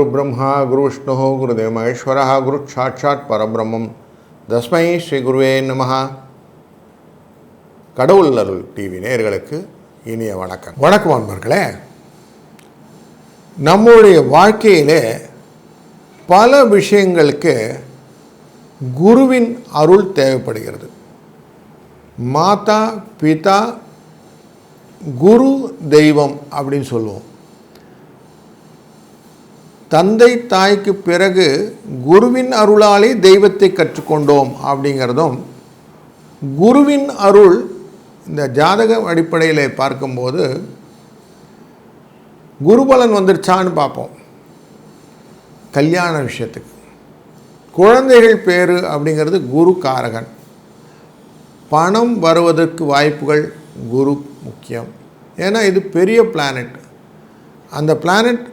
குரு பிரம்மா குரு விஷ்ணு குருதேவ மகேஸ்வர குரு சாட்சாத் பரபிரம்மம் தஸ்மை ஸ்ரீ குருவே நமஹா கடவுள் அருள் டிவி நேர்களுக்கு இனிய வணக்கம். வணக்கம் அன்பர்களே. நம்முடைய வாழ்க்கையிலே பல விஷயங்களுக்கு குருவின் அருள் தேவைப்படுகிறது. மாதா பிதா குரு தெய்வம் அப்படின்னு சொல்லுவோம். தந்தை தாய்க்கு பிறகு குருவின் அருளாலே தெய்வத்தை கற்றுக்கொண்டோம் அப்படிங்கிறதும் குருவின் அருள் இந்த ஜாதக அடிப்படையில் பார்க்கும்போது குருபலன் வந்துருச்சான்னு பார்ப்போம். கல்யாண விஷயத்துக்கு. குழந்தைகள் பேர் அப்படிங்கிறது குரு காரகன். பணம் வருவதற்கு வாய்ப்புகள் குரு முக்கியம். ஏன்னா இது பெரிய பிளானட் அந்த பிளானட்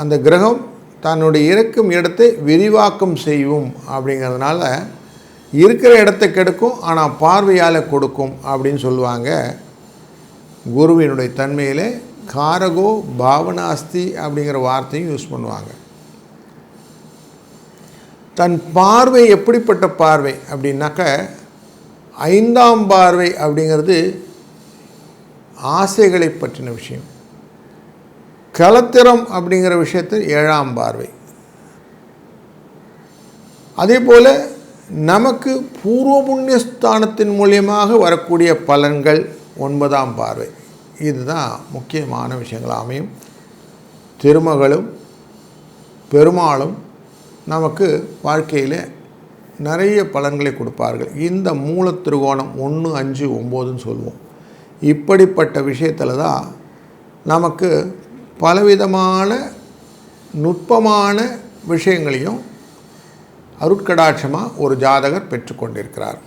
அந்த கிரகம் தன்னுடைய இருக்கும் இடத்தை விரிவாக்கம் செய்யும் அப்படிங்கிறதுனால இருக்கிற இடத்தை கெடுக்கும் ஆனால் பார்வையால் கொடுக்கும் அப்படின்னு சொல்லுவாங்க. குருவினுடைய தன்மையிலே காரகோ பாவனாஸ்தி அப்படிங்கிற வார்த்தையும் யூஸ் பண்ணுவாங்க. தன் பார்வை எப்படிப்பட்ட பார்வை அப்படின்னாக்க ஐந்தாம் பார்வை அப்படிங்கிறது ஆசைகளை பற்றின விஷயம். கலத்திரம் அப்படிங்கிற விஷயத்தில் ஏழாம் பார்வை. அதே போல் நமக்கு பூர்வ புண்ணியஸ்தானத்தின் மூலியமாக வரக்கூடிய பலன்கள் ஒன்பதாம் பார்வை. இதுதான் முக்கியமான விஷயங்கள் அமையும். திருமகளும் பெருமாளும் நமக்கு வாழ்க்கையில் நிறைய பலன்களை கொடுப்பார்கள். இந்த மூல திருகோணம் ஒன்று அஞ்சு ஒம்போதுன்னு சொல்லுவோம். இப்படிப்பட்ட விஷயத்தில் தான் நமக்கு பலவிதமான நுட்பமான விஷயங்களையும் அருட்கடாட்சமாக ஒரு ஜாதகர் பெற்றுக்கொண்டிருக்கிறார்.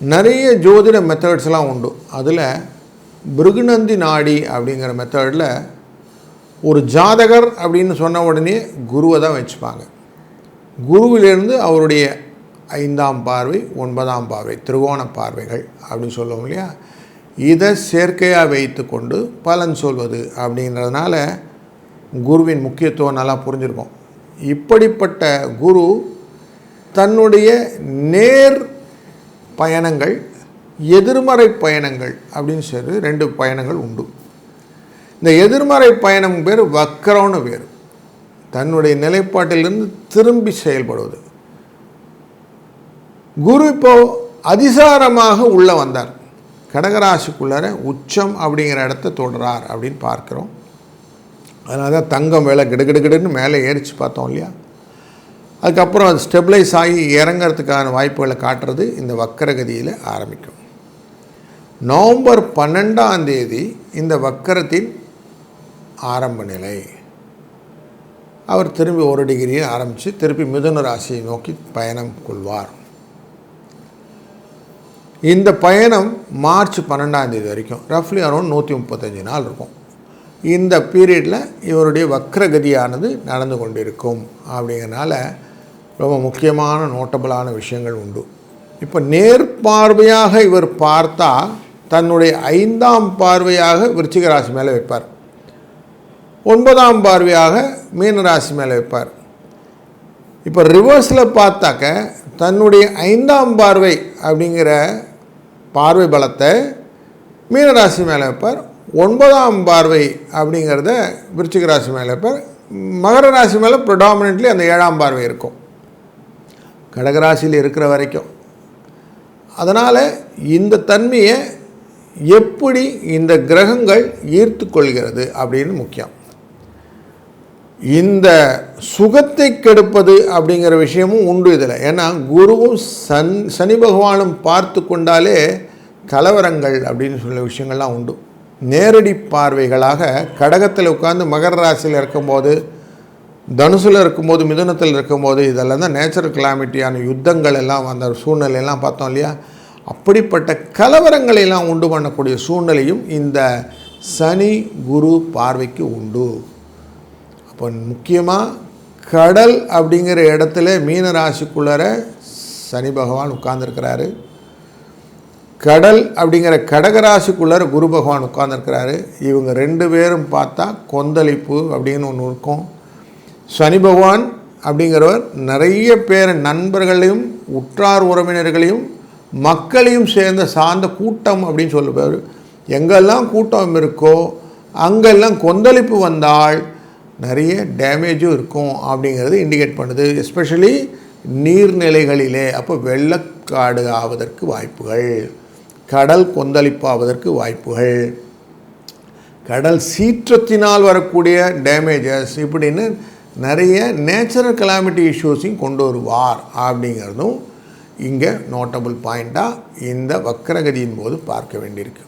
நிறைய ஜோதிட மெத்தட்ஸ்லாம் உண்டு. அதில் பிருகுநந்தி நாடி அப்படிங்கிற மெத்தடில் ஒரு ஜாதகர் அப்படின்னு சொன்ன உடனே குருவை தான் வச்சுப்பாங்க. குருவிலிருந்து அவருடைய ஐந்தாம் பார்வை ஒன்பதாம் பார்வை திருவோண பார்வைகள் அப்படின்னு சொல்லுவோம் இல்லையா? இதை சேர்க்கையாக வைத்து கொண்டு பலன் சொல்வது அப்படின்றதுனால குருவின் முக்கியத்துவம் நல்லா புரிஞ்சிருக்கும். இப்படிப்பட்ட குரு தன்னுடைய நேர் பயணங்கள் எதிர்மறை பயணங்கள் அப்படின்னு சொல்லி ரெண்டு பயணங்கள் உண்டு. இந்த எதிர்மறை பயணம் பேர் வக்கரம்னு பேர். தன்னுடைய நிலைப்பாட்டிலிருந்து திரும்பி செயல்படுவது. குரு இப்போ அதிசாரமாக உள்ளே வந்தார். கடகராசிக்குள்ளார உச்சம் அப்படிங்கிற இடத்த தொடுறார் அப்படின்னு பார்க்குறோம். அதனால தான் தங்கம் வேலை கிடுகிடுகிடுன்னு மேலே ஏறிச்சு பார்த்தோம் இல்லையா? அதுக்கப்புறம் அது ஸ்டெபிளைஸ் ஆகி இறங்கிறதுக்கான வாய்ப்புகளை காட்டுறது இந்த வக்கரகதியில் ஆரம்பிக்கும். நவம்பர் பன்னெண்டாம் தேதி இந்த வக்கரத்தின் ஆரம்ப நிலை. அவர் திரும்பி ஒரு டிகிரியை ஆரம்பித்து திருப்பி மிதுன ராசியை நோக்கி பயணம் கொள்வார். இந்த பயணம் மார்ச் பன்னெண்டாம் தேதி வரைக்கும். ரஃப்லி அரௌண்ட் நூற்றி முப்பத்தஞ்சு நாள் இருக்கும். இந்த பீரியடில் இவருடைய வக்ரகதியானது நடந்து கொண்டிருக்கும் அப்படிங்கிறனால ரொம்ப முக்கியமான நோட்டபிளான விஷயங்கள் உண்டு. இப்போ நேர்பார்வையாக இவர் பார்த்தா தன்னுடைய ஐந்தாம் பார்வையாக விருச்சிக ராசி மேலே வைப்பார். ஒன்பதாம் பார்வையாக மீன ராசி மேலே வைப்பார். இப்போ ரிவர்ஸில் பார்த்தாக்க தன்னுடைய ஐந்தாம் பார்வை அப்படிங்கிற பார்வை பலத்தை மீனராசி மேலே வைப்பார். ஒன்பதாம் பார்வை அப்படிங்கிறத விருச்சிக ராசி மேலே வைப்பார். மகர ராசி மேலே ப்ரொடாமினெட்லி அந்த ஏழாம் பார்வை இருக்கும். கடகராசியில் இருக்கிற வரைக்கும். அதனால் இந்த தன்மையை எப்படி இந்த கிரகங்கள் ஈர்த்து கொள்கிறது அப்படின்னு முக்கியம். இந்த சுகத்தை கெடுப்பது அப்படிங்கிற விஷயமும் உண்டு இதில். ஏன்னா குருவும் சன் சனி பகவானும் பார்த்து கொண்டாலே கலவரங்கள் அப்படின்னு சொல்ல விஷயங்கள்லாம் உண்டு. நேரடி பார்வைகளாக கடகத்தில் உட்காந்து மகர ராசியில் இருக்கும்போது தனுசில் இருக்கும்போது மிதுனத்தில் இருக்கும்போது இதெல்லாம் தான் நேச்சுரல் கிளாமிட்டியான யுத்தங்கள் எல்லாம் அந்த சூழ்நிலையெல்லாம் பார்த்தோம் இல்லையா? அப்படிப்பட்ட கலவரங்களை எல்லாம் உண்டு பண்ணக்கூடிய சூழ்நிலையும் இந்த சனி குரு பார்வைக்கு உண்டு. அப்போ முக்கியமாக கடல் அப்படிங்கிற இடத்துல மீன ராசிக்குள்ளார சனி பகவான் உட்கார்ந்துருக்கிறாரு. கடல் அப்படிங்கிற கடகராசிக்குள்ளார குரு பகவான் உட்கார்ந்துருக்கிறாரு. இவங்க ரெண்டு பேரும் பார்த்தா கொந்தளிப்பு அப்படின்னு ஒன்று இருக்கும். சனி பகவான் அப்படிங்கிறவர் நிறைய பேர் நண்பர்களையும் உற்றார் உறவினர்களையும் மக்களையும் சேர்ந்த சார்ந்த கூட்டம் அப்படின்னு சொல்லுவார். எங்கெல்லாம் கூட்டம் இருக்கோ அங்கெல்லாம் கொந்தளிப்பு வந்தால் நிறைய டேமேஜும் இருக்கும் அப்படிங்கிறது இண்டிகேட் பண்ணுது. எஸ்பெஷலி நீர்நிலைகளிலே. அப்போ வெள்ளக்காடு ஆவதற்கு வாய்ப்புகள். கடல் கொந்தளிப்பாவதற்கு வாய்ப்புகள். கடல் சீற்றத்தினால் வரக்கூடிய டேமேஜஸ் இப்படின்னு நிறைய நேச்சுரல் கலாமிட்டி இஷ்யூஸையும் கொண்டு வருவார் அப்படிங்கிறதும் இங்கே நோட்டபுள் பாயிண்ட்டாக இந்த வக்கரகதியின் போது பார்க்க வேண்டியிருக்கு.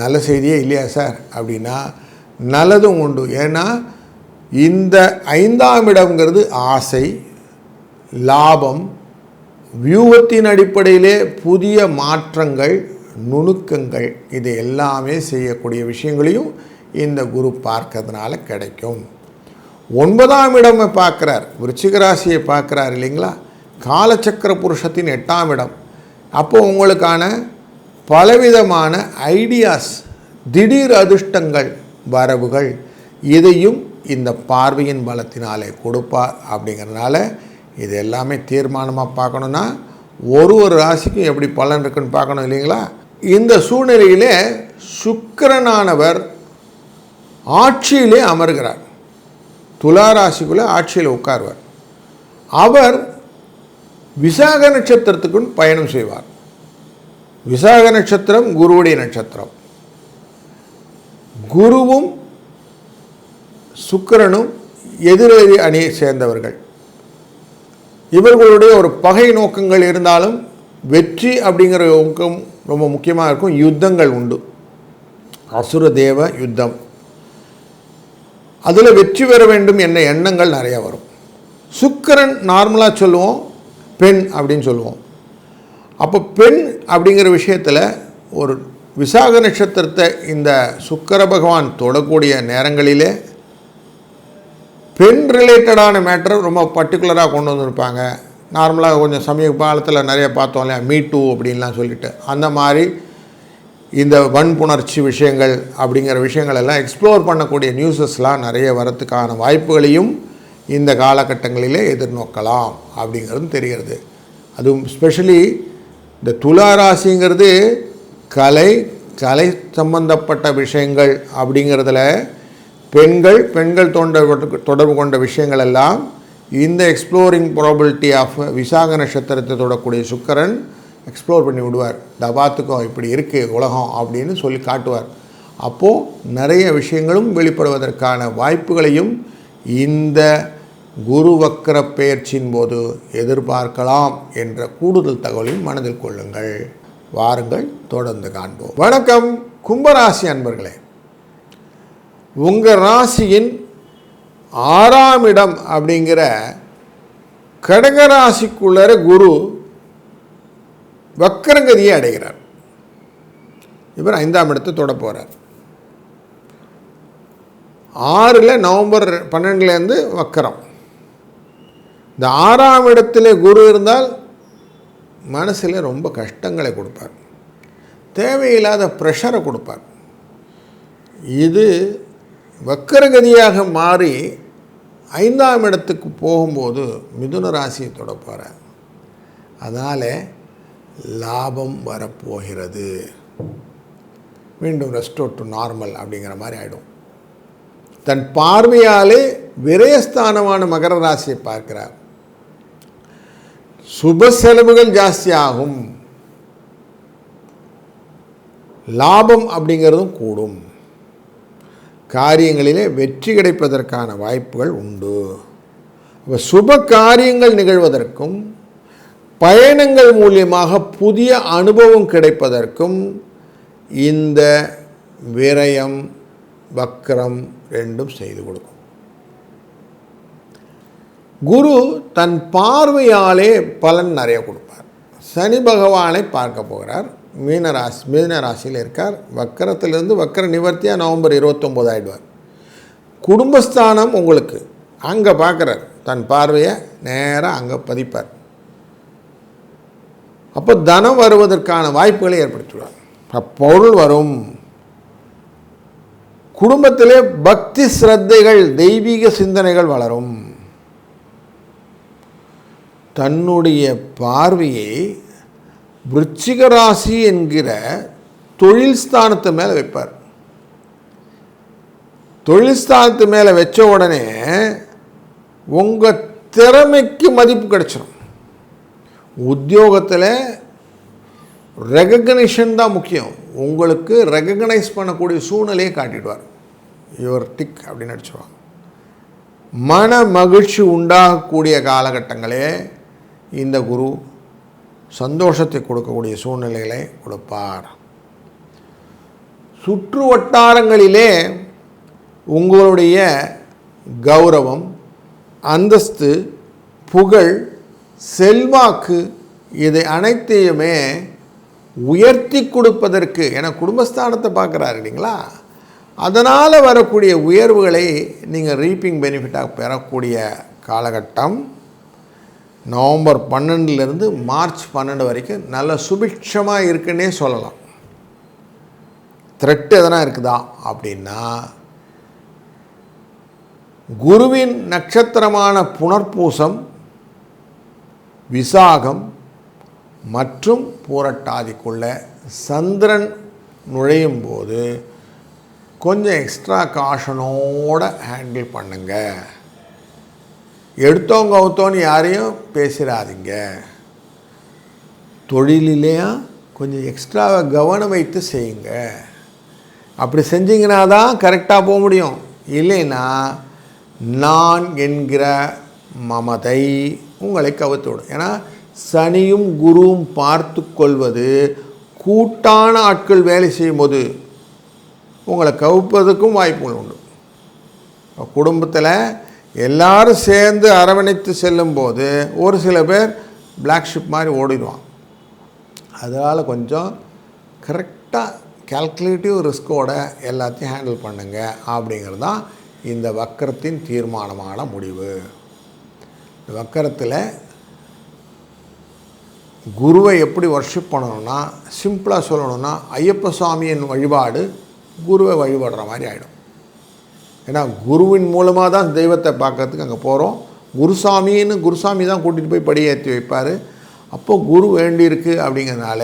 நல்ல செய்தியே இல்லையா சார் அப்படின்னா நல்லதும் உண்டு. ஏன்னா இந்த ஐந்தாம் இடம்ங்கிறது ஆசை லாபம் வியூகத்தின் அடிப்படையிலே புதிய மாற்றங்கள் நுணுக்கங்கள் இது எல்லாமே செய்யக்கூடிய விஷயங்களையும் இந்த குரு பார்க்கறதுனால கிடைக்கும். ஒன்பதாம் இடமை பார்க்குறார். விருச்சிகராசியை பார்க்குறார் இல்லைங்களா? காலச்சக்கர புருஷத்தின் எட்டாம் இடம். அப்போது உங்களுக்கான பலவிதமான ஐடியாஸ் திடீர் அதிர்ஷ்டங்கள் வரவுகள் இதையும் இந்த பார்வையின் பலத்தினாலே கொடுப்பார் அப்படிங்கிறதுனால இது எல்லாமே தீர்மானமாக பார்க்கணுன்னா ஒரு ஒரு ராசிக்கும் எப்படி பலன் இருக்குன்னு பார்க்கணும் இல்லைங்களா? இந்த சூழ்நிலையிலே சுக்கரனானவர் ஆட்சியிலே அமர்கிறார். துலா ராசிக்குள்ளே ஆட்சியில் உட்காருவார். அவர் விசாக நட்சத்திரத்துக்குள் பயணம் செய்வார். விசாக நட்சத்திரம் குருவுடைய நட்சத்திரம். குருவும் சுக்கிரனும் எதிரெதிரி அணியை சேர்ந்தவர்கள். இவர்களுடைய ஒரு பகை நோக்கங்கள் இருந்தாலும் வெற்றி அப்படிங்கிற நோக்கம் ரொம்ப முக்கியமாக இருக்கும். யுத்தங்கள் உண்டு. அசுர தேவ யுத்தம். அதில் வெற்றி பெற வேண்டும் என்ற எண்ணங்கள் நிறையா வரும். சுக்கரன் நார்மலாக சொல்லுவோம் பெண் அப்படின்னு சொல்லுவோம். அப்போ பெண் அப்படிங்கிற விஷயத்தில் ஒரு விசாக நட்சத்திரத்தை இந்த சுக்கர பகவான் தொடக்கூடிய நேரங்களிலே பெண் ரிலேட்டடான மேட்டர் ரொம்ப பர்டிகுலராக கொண்டு வந்திருப்பாங்க. நார்மலாக கொஞ்சம் சமீப காலத்தில் நிறைய பார்த்தோம் இல்லையா? மீ டூ அப்படின்லாம் சொல்லிட்டு. அந்த மாதிரி இந்த வன்புணர்ச்சி விஷயங்கள் அப்படிங்கிற விஷயங்கள் எல்லாம் எக்ஸ்ப்ளோர் பண்ணக்கூடிய நியூஸஸ்லாம் நிறைய வரத்துக்கான வாய்ப்புகளையும் இந்த காலகட்டங்களிலே எதிர்நோக்கலாம் அப்படிங்கிறதும் தெரிகிறது. அதுவும் ஸ்பெஷலி இந்த துலா ராசிங்கிறது கலை கலை சம்பந்தப்பட்ட விஷயங்கள் அப்படிங்கிறதுல பெண்கள் பெண்கள் தோன்ற தொடர்பு கொண்ட விஷயங்கள் எல்லாம் இந்த எக்ஸ்ப்ளோரிங் ப்ராபிலிட்டி ஆஃப் விசாக நட்சத்திரத்தை தொடக்கூடிய சுக்கரன் எக்ஸ்ப்ளோர் பண்ணி விடுவார். தபாத்துக்கும் இப்படி இருக்குது உலகம் அப்படின்னு சொல்லி காட்டுவார். அப்போது நிறைய விஷயங்களும் வெளிப்படுவதற்கான வாய்ப்புகளையும் இந்த குரு வக்கர பெயர்ச்சியின் போது எதிர்பார்க்கலாம் என்ற கூடுதல் தகவலையும் மனதில் கொள்ளுங்கள். வாருங்கள் தொடர்ந்து காண்போம். வணக்கம் கும்பராசி அன்பர்களே. உங்கள் ராசியின் ஆறாம் இடம் அப்படிங்கிற கடகராசிக்குள்ளர குரு வக்கரங்கதியை அடைகிறார். இவர் ஐந்தாம் இடத்தை தொட போகிறார் ஆறில் நவம்பர் பன்னெண்டுலேருந்து வக்கரம். இந்த ஆறாம் இடத்துல குரு இருந்தால் மனசில் ரொம்ப கஷ்டங்களை கொடுப்பார். தேவையில்லாத ப்ரெஷரை கொடுப்பார். இது வக்கரகதியாக மாறி ஐந்தாம் இடத்துக்கு போகும்போது மிதுன ராசியை தொடப்பார். அதனால் லாபம் வரப்போகிறது. மீண்டும் ரெஸ்டோர் டு நார்மல் அப்படிங்கிற மாதிரி ஆகிடும் தன் பார்வையாலே விரயஸ்தானமான மகர ராசியை பார்க்கிறார். சுப செலவுகள் ஜாஸ்தியாகும். லாபம் அப்படிங்கிறதும் கூடும். காரியங்களிலே வெற்றி கிடைப்பதற்கான வாய்ப்புகள் உண்டு. அப்போ சுப காரியங்கள் நிகழ்வதற்கும் பயணங்கள் மூலியமாக புதிய அனுபவம் கிடைப்பதற்கும் இந்த விரயம் வக்கரம் ரெண்டும் செய்து கொடுக்கும். குரு தன் பார்வையாலே பலன் நிறைய கொடுப்பார். சனி பகவானை பார்க்க போகிறார். மீனராசி மீனராசியில் இருக்கார். வக்கரத்திலிருந்து வக்கர நிவர்த்தியாக நவம்பர் இருபத்தொம்போது ஆகிடுவார் குடும்பஸ்தானம் உங்களுக்கு. அங்கே பார்க்குறார். தன் பார்வையை நேராக அங்கே பதிப்பார். அப்போ தனம் வருவதற்கான வாய்ப்புகளை ஏற்படுத்திவிடுவார் பொருள் வரும். குடும்பத்திலே பக்தி சிரத்தைகள் தெய்வீக சிந்தனைகள் வளரும். தன்னுடைய பார்வையை விருச்சிக ராசி என்கிற தொழில் ஸ்தானத்து மேலே வைப்பார். தொழில் ஸ்தானத்து மேலே வச்ச உடனே உங்கள் திறமைக்கு மதிப்பு கிடைச்சிடும் உத்தியோகத்தில் ரெகக்னிஷன் தான் முக்கியம். உங்களுக்கு ரெகக்னைஸ் பண்ணக்கூடிய சூழ்நிலையை காட்டிடுவார். யுவர் டிக் அப்படின்னு அடிச்சுவாங்க மன மகிழ்ச்சி உண்டாகக்கூடிய காலகட்டங்களே இந்த குரு சந்தோஷத்தை கொடுக்கக்கூடிய சூழ்நிலைகளை கொடுப்பார். சுற்று வட்டாரங்களிலே உங்களுடைய கௌரவம் அந்தஸ்து புகழ் செல்வாக்கு இதை அனைத்தையுமே உயர்த்தி கொடுப்பதற்கு என குடும்பஸ்தானத்தை பார்க்குறாரு இல்லைங்களா? அதனால் வரக்கூடிய உயர்வுகளை நீங்கள் ரீப்பிங் பெனிஃபிட்டாக பெறக்கூடிய காலகட்டம். நவம்பர் பன்னெண்டுலேருந்து மார்ச் பன்னெண்டு வரைக்கும் நல்ல சுபிக்ஷமாக இருக்குன்னே சொல்லலாம். த்ரெட் எதனா இருக்குதா? அப்படின்னா குருவின் நட்சத்திரமான புனர்பூசம் விசாகம் மற்றும் பூரட்டாதிக்குள்ள சந்திரன் நுழையும் போது கொஞ்சம் எக்ஸ்ட்ரா காஷனோட ஹேண்டில் பண்ணுங்கள் எடுத்தவங்க அவுத்தோன்னு யாரையும் பேசிடாதீங்க தொழிலிலேயா கொஞ்சம் எக்ஸ்ட்ராவை கவனம் வைத்து செய்யுங்க. அப்படி செஞ்சிங்கன்னா தான் கரெக்டாக போக முடியும். இல்லைன்னா நான் என்கிற மமதை உங்களை கவுத்துவிடும் ஏன்னா சனியும் குருவும் பார்த்து கொள்வது கூட்டான ஆட்கள் வேலை செய்யும்போது உங்களை கவுப்பதற்கும் வாய்ப்புகள் உண்டு. குடும்பத்தில் எல்லாரும் சேர்ந்து அரவணைத்து செல்லும்போது ஒரு சில பேர் பிளாக் ஷிப் மாதிரி ஓடிடுவான் அதனால் கொஞ்சம் கரெக்டாக கால்குலேட்டிவ் ரிஸ்கோட எல்லாத்தையும் ஹேண்டில் பண்ணுங்க அப்படிங்கிறது தான் இந்த வக்கரத்தின் தீர்மானமான முடிவு. இந்த வக்கரத்தில் குருவை எப்படி ஒர்ஷிப் பண்ணணும்னா சிம்பிளாக சொல்லணும்னா ஐயப்ப சுவாமியின் வழிபாடு குருவை வழிபடுற மாதிரி ஆகிடும் ஏன்னா குருவின் மூலமாக தான் தெய்வத்தை பார்க்கறதுக்கு அங்கே போகிறோம் குருசாமின்னு குருசாமி தான் கூட்டிகிட்டு போய் படியேற்றி வைப்பார். அப்போ குரு வேண்டியிருக்கு அப்படிங்கிறதுனால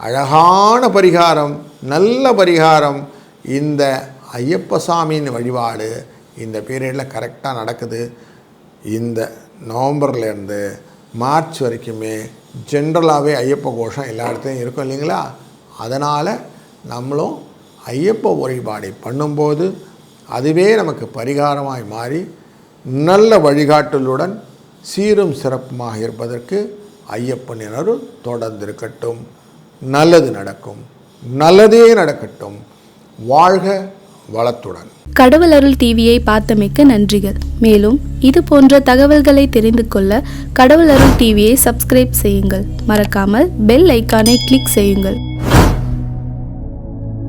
அழகான பரிகாரம் நல்ல பரிகாரம் இந்த ஐயப்ப சாமியின் வழிபாடு இந்த பீரியடில் கரெக்டாக நடக்குது. இந்த நவம்பர்லேருந்து மார்ச் வரைக்குமே ஜென்ரலாகவே ஐயப்ப கோஷம் எல்லா இடத்துலையும் இருக்கும் இல்லைங்களா? அதனால் நம்மளும் ஐயப்ப வழிபாடை பண்ணும்போது அதுவே நமக்கு பரிகாரமாய் மாறி நல்ல வழிகாட்டலுடன் சீரும் சிறப்புமாக இருப்பதற்கு ஐயப்பனின் அருள் தொடர்ந்து இருக்கட்டும் நல்லது நடக்கும். நல்லதே நடக்கட்டும். வாழ்க வளத்துடன். கடவுள் அருள் டிவியை பார்த்தமைக்கு நன்றிகள். மேலும் இது போன்ற தகவல்களை தெரிந்து கொள்ள கடவுள் அருள் டிவியை சப்ஸ்கிரைப் செய்யுங்கள். மறக்காமல் பெல் ஐக்கானை கிளிக் செய்யுங்கள்.